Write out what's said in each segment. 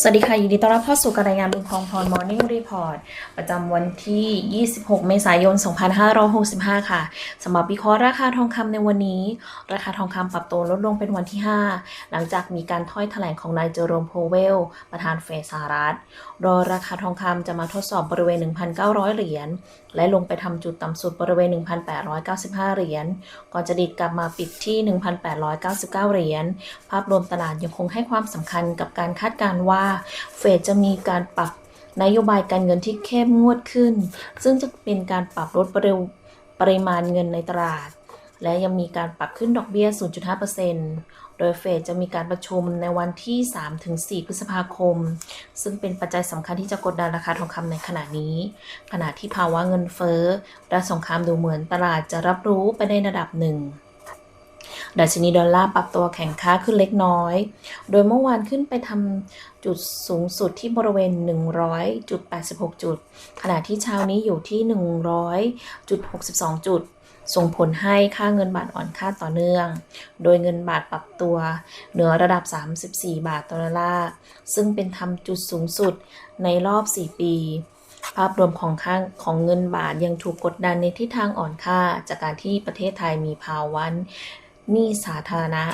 สวัสดีค่ะ ยินดีต้อนรับเข้าสู่การรายงานบุญคลองพร Morning Report ประจำวันที่ 26 เมษายน 2565 ค่ะสำหรับวิเคราะห์ราคาทองคำในวันนี้ ราคาทองคำปรับตัวลดลงเป็นวันที่ 5 หลังจากมีการถ้อยแถลงของนายเจอโรมโพเวล ประธานเฟดสหรัฐโดยราคาทองคำจะมาทดสอบบริเวณ 1,900 เหรียญ และลงไปทำจุดต่ำสุดบริเวณ 1,895 เหรียญ ก่อนจะดิดกลับมาปิดที่ 1,899 เหรียญ ภาพรวมตลาดยังคงให้ความสำคัญกับการคาดการณ์ว่าเฟดจะมีการปรับนโยบายการเงินที่เข้มงวดขึ้น ซึ่งจะเป็นการปรับลดปริปริมาณเงินในตลาด และยังมีการปรับขึ้นดอกเบี้ย 0.5%โดยเฟดจะมีการประชุมในวันที่ 3-4 พฤษภาคม ซึ่งเป็นปัจจัยสำคัญที่จะกดดันราคาทองคำในขณะนี้ ขณะที่ภาวะเงินเฟ้อและสงครามดูเหมือนตลาดจะรับรู้ไปในระดับหนึ่ง ดัชนีดอลลาร์ปรับตัวแข็งค่าขึ้นเล็กน้อย โดยเมื่อวานขึ้นไปทำจุดสูงสุดที่บริเวณ 100.86 จุด ขณะที่เช้านี้อยู่ที่ 100.62 จุด ส่งผลให้ค่าเงินบาทอ่อนค่าต่อเนื่อง โดยเงินบาทปรับตัวเหนือระดับ 34 บาทต่อดอลลาร์ ซึ่งเป็นทำจุดสูงสุดในรอบ 4 ปีภาพรวมของค่าของเงินบาทยังถูกกดดันในทิศทางอ่อนค่าจากการที่ประเทศไทยมีภาวะ หนี้สาธารณะ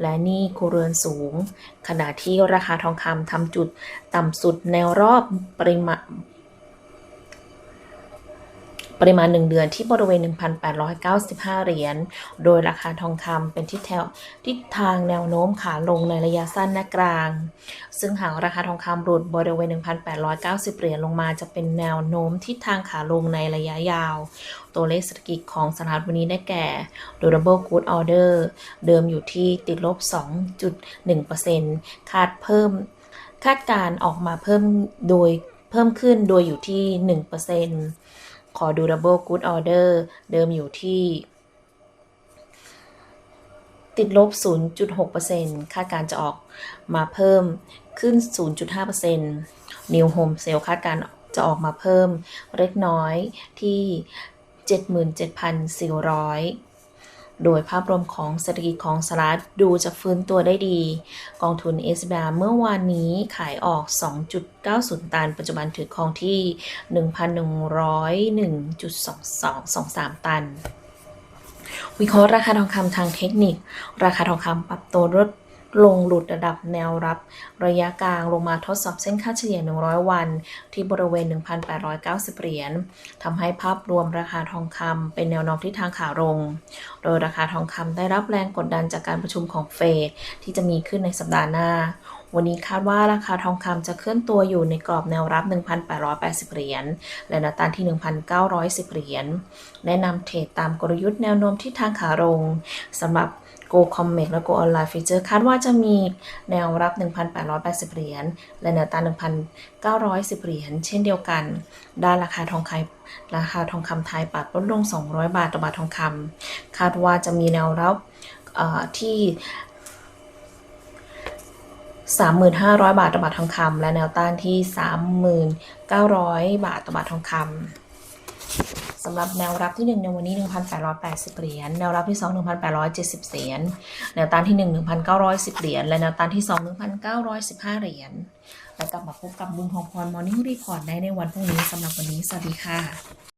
และหนี้ครัวเรือนสูง ขณะที่ราคาทองคำทำจุดต่ำสุดในรอบปริมาณ ปริมาณ 1 เดือนที่บริเวณ 1,895 เหรียญ โดยราคาทองคำเป็นทิศแถวทิศทางแนวโน้มขาลงในระยะสั้นและกลาง ซึ่งหากราคาทองคำหลุดบริเวณ 1,890 เหรียญลงมาจะเป็นแนวโน้มทิศทางขาลงในระยะยาว ตัวเลขเศรษฐกิจของสหรัฐวันนี้ได้แก่ durable good order เดิมอยู่ที่ติดลบ 2.1%คาดเพิ่มคาดการออกมาเพิ่มโดยเพิ่มขึ้นโดยอยู่ที่ 1% ขอ durable good order เดิมอยู่ที่ ติดลบ 0.6%คาดการจะออกมาเพิ่มขึ้น 0.5% New Home Sale คาดการจะออกมาเพิ่มเล็กน้อยที่ 77,400 โดยภาพรวมของเศรษฐกิจของสหรัฐดูจะฟื้นตัวได้ดี กองทุน s b เมื่อวานนี้ขายออก 2.90 ตัน ปัจจุบันถือครองที่ 1,101.2223 ตัน วิเคราะห์ราคาทองคำทางเทคนิค ราคาทองคำปรับตัวลด ลงหลุดระดับแนวรับ ระยะกลางลงมาทดสอบเส้นค่าเฉลี่ย 100 วัน ที่บริเวณ 1,890 เหรียญทำให้ภาพรวมราคาทองคำเป็นแนวโน้มที่ทางขาลง โดยราคาทองคำได้รับแรงกดดันจากการประชุมของเฟดที่จะมีขึ้นในสัปดาห์หน้าวันนี้คาดว่าราคาทองคำจะเคลื่อนตัวอยู่ในกรอบแนวรับ 1,880 เหรียญ และแนวต้านที่ 1,910 เหรียญ แนะนำเทรดตามกลยุทธ์แนวโน้มที่ทางขาลงสำหรับ Go Comex และ Go Online Future คาดว่าจะมีแนวรับ 1,880 เหรียญ และแนวต้าน1,910 เหรียญ เช่นเดียวกัน ด้านราคาทองคำราคาทองคำไทยปรับลดลง 200 บาทต่อบาททองคำคาดว่าจะมีแนวรับที่3,500 บาทต่อบาททองคำและแนวต้านที่ 3,900 บาทต่อบาททองคำ สำหรับแนวรับที่ 1 ในวันนี้ 1,880 เหรียญ แนวรับที่ 2 1,870 เหรียญ แนวต้านที่ 1 1,910 เหรียญ และแนวต้านที่ 2 1,915 เหรียญ แล้วกลับมาพบกับบุญของพรมอร์นิ่งรีพอร์ตได้ในวันพรุ่งนี้สำหรับวันนี้ สวัสดีค่ะ